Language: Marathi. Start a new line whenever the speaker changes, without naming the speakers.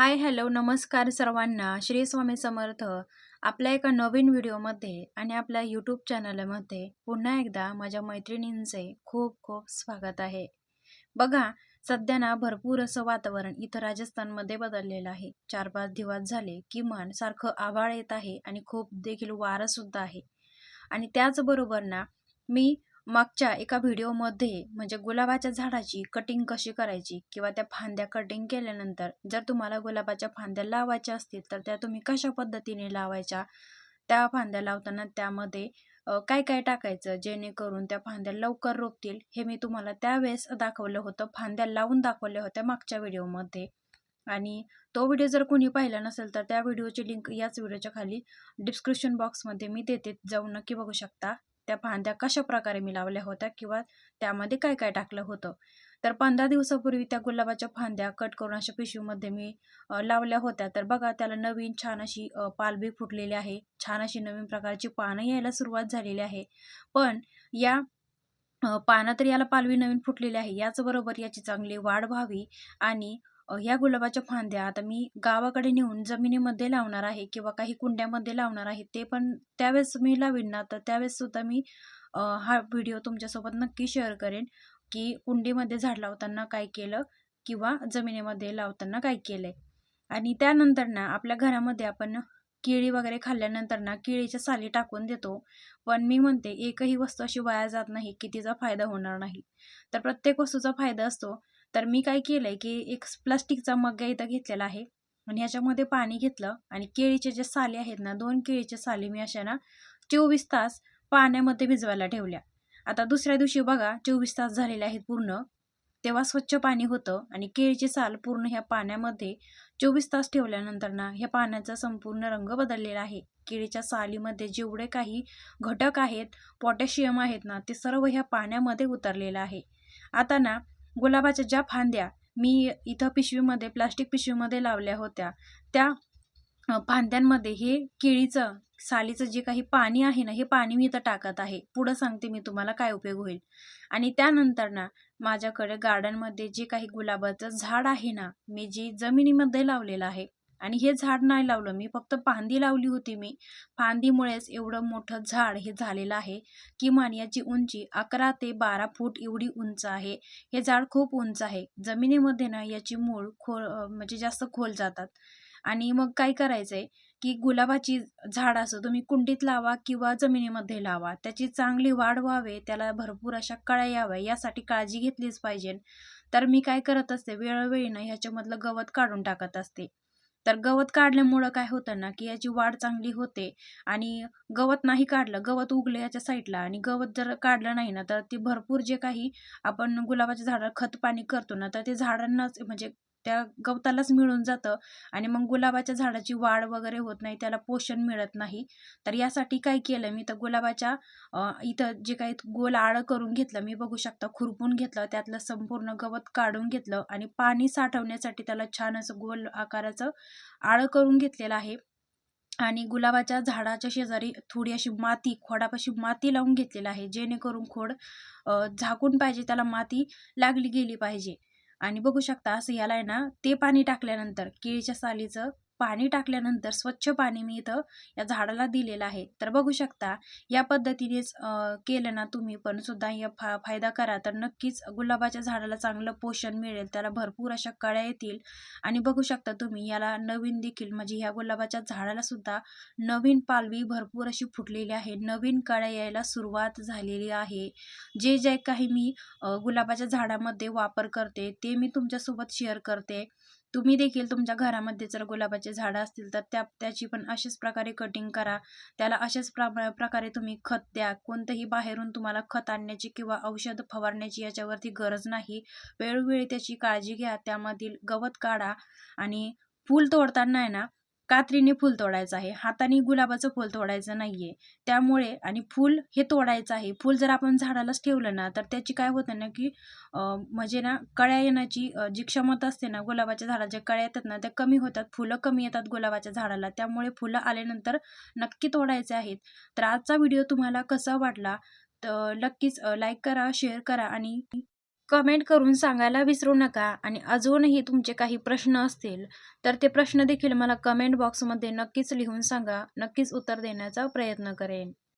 हाय हॅलो नमस्कार सर्वांना. श्री स्वामी समर्थ. आपल्या एका नवीन व्हिडिओमध्ये आणि आपल्या यूट्यूब चॅनलमध्ये पुन्हा एकदा माझ्या मैत्रिणींचे खूप खूप स्वागत आहे. बघा सध्या ना भरपूर असं वातावरण इथं राजस्थानमध्ये बदललेलं आहे. चार पाच दिवस झाले किमान सारखं आभाळ येत आहे आणि खूप देखील वारंसुद्धा आहे. आणि त्याचबरोबर ना मी मागच्या एका व्हिडिओमध्ये म्हणजे गुलाबाच्या झाडाची कटिंग कशी करायची किंवा त्या फांद्या कटिंग केल्यानंतर जर तुम्हाला गुलाबाच्या फांद्या लावायच्या असतील तर त्या तुम्ही कशा पद्धतीने लावायच्या? त्या फांद्या लावताना त्यामध्ये काय काय टाकायचं जेणेकरून त्या फांद्या लवकर रोपतील हे मी तुम्हाला त्यावेळेस दाखवलं होतं फांद्या लावून दाखवल्या होत्या मागच्या व्हिडिओमध्ये. आणि तो व्हिडिओ जर कोणी पाहिला नसेल तर त्या व्हिडिओची लिंक याच व्हिडिओच्या खाली डिस्क्रिप्शन बॉक्समध्ये मी देते जाऊन नक्की बघू शकता. त्या फांद्या कशा प्रकारे मी लावल्या होत्या किंवा त्यामध्ये काय काय टाकलं होतं? तर पंधरा दिवसापूर्वी त्या गुलाबाच्या फांद्या कट करून अशा पिशवीमध्ये मी लावल्या होत्या. तर बघा त्याला नवीन छान अशी पालबी फुटलेली आहे. छान अशी नवीन प्रकारची पानं यायला सुरुवात झालेली आहे. पण या पानं तर याला पालवी नवीन फुटलेली आहे. याचबरोबर याची चांगली वाढ व्हावी आणि ह्या गुलाबाच्या फांद्या आता मी गावाकडे नेऊन जमिनीमध्ये लावणार आहे किंवा काही कुंड्यामध्ये लावणार आहे ते पण त्यावेळेस मी लावीन ना. तर त्यावेळेस सुद्धा मी हा व्हिडिओ तुमच्यासोबत नक्की शेअर करेन की कुंडीमध्ये झाड लावताना काय केलं किंवा जमिनीमध्ये लावताना काय केलंय. आणि त्यानंतर ना आपल्या घरामध्ये आपण केळी वगैरे खाल्ल्यानंतर ना केळीच्या साली टाकून देतो. पण मी म्हणते एकही वस्तू अशी वाया जात नाही की तिचा फायदा होणार नाही. तर प्रत्येक वस्तूचा फायदा असतो. तर मी काय केलं आहे की एक प्लास्टिकचा मग्गा इथं घेतलेला आहे. आणि ह्याच्यामध्ये पाणी घेतलं आणि केळीचे जे साले आहेत ना दोन केळीचे साले मी अशा ना चोवीस तास पाण्यामध्ये भिजवायला ठेवल्या. आता दुसऱ्या दिवशी बघा चोवीस तास झालेले आहेत पूर्ण. तेव्हा स्वच्छ पाणी होतं आणि केळीची साल पूर्ण ह्या पाण्यामध्ये चोवीस तास ठेवल्यानंतर ना ह्या पाण्याचा संपूर्ण रंग बदललेला आहे. केळीच्या सालीमध्ये जेवढे काही घटक आहेत पोटॅशियम आहेत ना ते सर्व ह्या पाण्यामध्ये उतरलेलं आहे. आता ना गुलाबाच्या ज्या फांद्या मी इथं पिशवीमध्ये प्लास्टिक पिशवीमध्ये लावल्या होत्या त्या फांद्यांमध्ये हे केळीचं सालीचं जे काही पाणी आहे ना हे पाणी मी इथं टाकत आहे. पुढं सांगते मी तुम्हाला काय उपयोग होईल. आणि त्यानंतर ना माझ्याकडे गार्डनमध्ये जे काही गुलाबाचं झाड आहे ना मी जी जमिनीमध्ये लावलेलं आहे आणि हे झाड नाही लावलं. मी फक्त फांदी लावली होती मी. फांदीमुळेच एवढं मोठं झाड हे झालेलं आहे. किमान याची उंची अकरा ते बारा फूट एवढी उंच आहे. हे झाड खूप उंच आहे. जमिनीमध्ये ना याची मूळ खोल म्हणजे जास्त खोल जातात. आणि मग काय करायचं आहे की गुलाबाची झाड असं तुम्ही कुंडीत लावा किंवा जमिनीमध्ये लावा. त्याची चांगली वाढ व्हावे त्याला भरपूर अशा कळ्या याव्या यासाठी काळजी घेतलीच पाहिजे. तर मी काय करत असते वेळोवेळी ना ह्याच्यामधलं गवत काढून टाकत असते. तर गवत काढल्यामुळं काय होतं ना की याची वाढ चांगली होते आणि गवत नाही काढलं गवत उगलं याच्या साईडला आणि गवत जर काढलं नाही ना तर ते भरपूर जे काही आपण गुलाबाच्या झाडाला खत पाणी करतो ना तर ते झाडांनाच म्हणजे त्या गवतालाच मिळून जातं आणि मग गुलाबाच्या झाडाची वाढ वगैरे होत नाही त्याला पोषण मिळत नाही. तर यासाठी काय केलं मी? तर गुलाबाच्या इथं जे काही गोल आळं करून घेतलं मी बघू शकता खुरपून घेतलं त्यातलं संपूर्ण गवत काढून घेतलं आणि पाणी साठवण्यासाठी त्याला छान असं गोल आकाराचं आळं करून घेतलेलं आहे. आणि गुलाबाच्या झाडाच्या शेजारी थोडी अशी माती खोडापाशी माती लावून घेतलेलं आहे जेणेकरून खोड झाकून पाहिजे त्याला माती लागली गेली पाहिजे. आणि बघू शकता असं याला आहे ना ते पाणी टाकल्यानंतर केळीच्या सालीचं पाणी टाकल्यानंतर स्वच्छ पाणी मी इथं या झाडाला दिलेलं आहे. तर बघू शकता या पद्धतीनेच केलं ना तुम्ही पण सुद्धा या फा फायदा करा. तर नक्कीच गुलाबाच्या झाडाला चांगलं पोषण मिळेल त्याला भरपूर अशा कळ्या येतील. आणि बघू शकता तुम्ही याला नवीन देखील म्हणजे ह्या गुलाबाच्या झाडाला सुद्धा नवीन पालवी भरपूर अशी फुटलेली आहे. नवीन कळ्या यायला सुरुवात झालेली आहे. जे जे काही मी गुलाबाच्या झाडामध्ये वापर करते ते मी तुमच्यासोबत शेअर करते. तुम्ही देखील तुमच्या घरामध्ये जर गुलाबाचे झाडं असतील तर त्या त्याची पण अशाच प्रकारे कटिंग करा. त्याला अशाच प्रकारे तुम्ही खत द्या. कोणतंही बाहेरून तुम्हाला खत आणण्याची किंवा औषध फवारण्याची याच्यावरती गरज नाही. वेळोवेळी त्याची काळजी घ्या. त्यामधील गवत काढा आणि फूल तोडताना आहे ना कात्रीने फूल तोडायचं आहे. हाताने गुलाबाचं फूल तोडायचं नाहीये. त्यामुळे आणि फूल हे तोडायचं आहे. फूल जर आपण झाडालाच ठेवलं ना तर त्याची काय होतं ना की म्हणजे ना कळ्या येण्याची जी क्षमता असते ना गुलाबाच्या झाडाच्या कळ्या येतात ना त्या कमी होतात. फुलं कमी येतात गुलाबाच्या झाडाला. त्यामुळे फुलं आल्यानंतर नक्की तोडायचे आहेत. तर आजचा व्हिडिओ तुम्हाला कसा वाटला? तर नक्कीच लाईक करा शेअर करा आणि कमेंट करून सांगायला विसरू नका आणि अजूनही तुमचे काही प्रश्न असतील तर ते प्रश्न देखील मला कमेंट बॉक्समध्ये नक्कीच लिहून सांगा नक्कीच उत्तर देण्याचा प्रयत्न करेन.